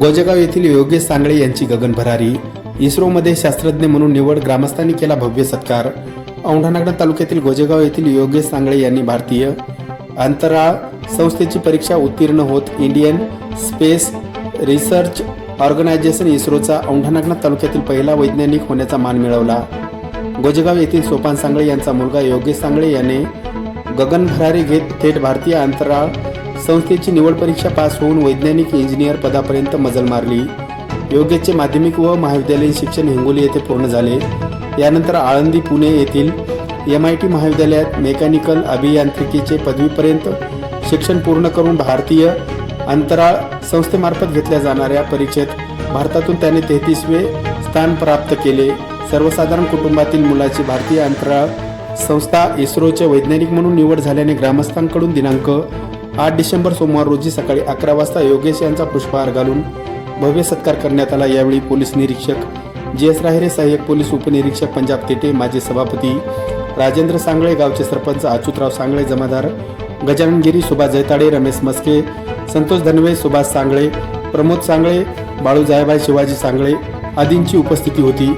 गोजेगाव येथील योगेश सांगळे यांची गगन भरारी इस्रोमध्ये शास्त्रज्ञ म्हणून निवड ग्रामस्थांनी केला भव्य सत्कार. औंढानागड तालुक्यातील गोजेगाव येथील योगेश सांगळे यांनी भारतीय अंतराळ संस्थेची परीक्षा उत्तीर्ण होत इंडियन स्पेस रिसर्च ऑर्गनायझेशन इस्रोचा औंढानागड तालुक्यातील पहिला वैज्ञानिक होण्याचा मान मिळवला. गोजेगाव येथील सोपान सांगळे यांचा मुलगा योगेश सांगळे याने गगन भरारी घेत थेट भारतीय अंतराळ संस्थेची निवड परीक्षा पास होऊन वैज्ञानिक इंजिनियर पदापर्यंत मजल मारली. योग्यचे माध्यमिक व महाविद्यालयीन शिक्षण हिंगोली येथे पूर्ण झाले. यानंतर आळंदी पुणे येथील एम आय टी महाविद्यालयात मेकॅनिकल अभियांत्रिकीचे पदवीपर्यंत शिक्षण पूर्ण करून भारतीय अंतराळ संस्थेमार्फत घेतल्या जाणाऱ्या परीक्षेत भारतातून त्याने तेहतीसवे स्थान प्राप्त केले. सर्वसाधारण कुटुंबातील मुलाची भारतीय अंतराळ संस्था इस्रोचे वैज्ञानिक म्हणून निवड झाल्याने ग्रामस्थांकडून दिनांक आठ डिसेंबर सोमवार रोजी सकाळी अकरा वाजता योगेश यांचा पुष्पहार घालून भव्य सत्कार करण्यात आला. यावेळी पोलीस निरीक्षक जी एस राहिरे सहाय्यक पोलीस उपनिरीक्षक पंजाब तेटे माजी सभापती राजेंद्र सांगळे गावचे सरपंच अच्युतराव सांगळे जमादार गजानन गिरी सुभाष जैताडे रमेश मस्के संतोष धनवे सुभाष सांगळे प्रमोद सांगळे बाळू जायबाई शिवाजी सांगळे आदींची उपस्थिती होती.